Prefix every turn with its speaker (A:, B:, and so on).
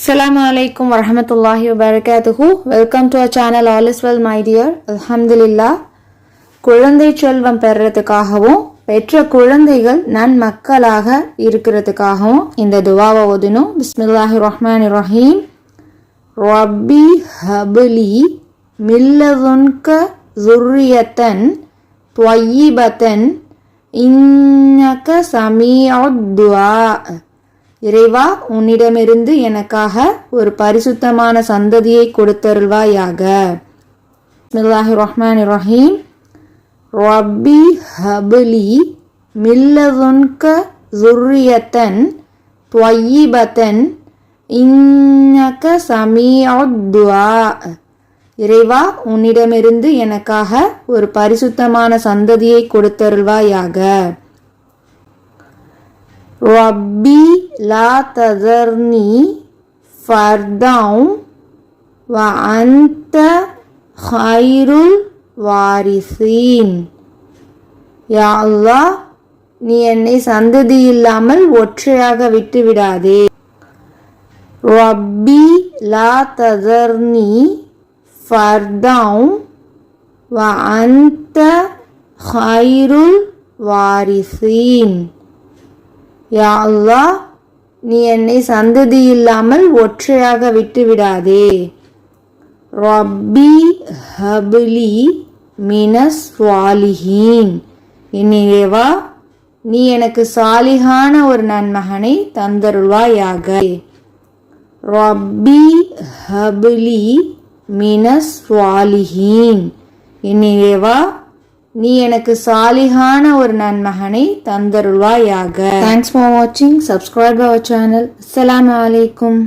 A: அஸ்லாம் alaikum வரமத்துல்லாஹி wabarakatuhu. Welcome to our channel all is well my dear அலமதுல்லா குழந்தை செல்வம் பெறுறதுக்காகவும் பெற்ற குழந்தைகள் நன்மக்களாக இருக்கிறதுக்காகவும் இந்த துவாவை ஒதுனும் பிஸ்மில்லாஹி ரஹ்மான் ரஹீம். ரப்பி ஹபுலி மில்லதுன்க ஜுர்ரியத்தன் துவயிபத்தன் இன்னக சமீஅத் துவா. இறைவா உன்னிடமிருந்து எனக்காக ஒரு பரிசுத்தமான சந்ததியை கொடுத்தருள்வாயாக. பிஸ்மில்லாஹி ரஹ்மான் ரஹீம் ரப்பி ஹபலி மில்லதுன்க ஜுர்ரியத்தன் துவயிபத்தன் இன்னக சமீஅத் இறைவா உன்னிடமிருந்து எனக்காக ஒரு பரிசுத்தமான சந்ததியை கொடுத்தருள்வாயாக. ரப்பி லா ததர்னி ஃபர்தௌம் வ அந்த ஹைருல் வாரிசீன். யா அல்லா நீ என்னை சந்ததி இல்லாமல் ஒற்றையாக விட்டு விடாதே ரப்பி லா ததர்னி ஃபர்தௌம் வ அந்த ஹைருல் வாரிசீன். யா அல்லா நீ என்னை சந்ததி இல்லாமல் ஒற்றையாக விட்டு விடாதே ரப்பி ஹபிலி மினஸ் வாலிஹீன் என்னிலேவா நீ எனக்கு சாலிகான ஒரு நன்மகனை தந்தருள்வாயாக. ரப்பி ஹபிலி மினஸ் வாலிஹீன் என்னிலேவா நீ எனக்கு சாலிகான ஒரு நன்மகனை தந்தருள்வாயாக. தேங்க்ஸ் ஃபார் வாட்சிங் சப்ஸ்கிரைப் அவர் சேனல் அஸ்ஸலாமு அலைக்கும்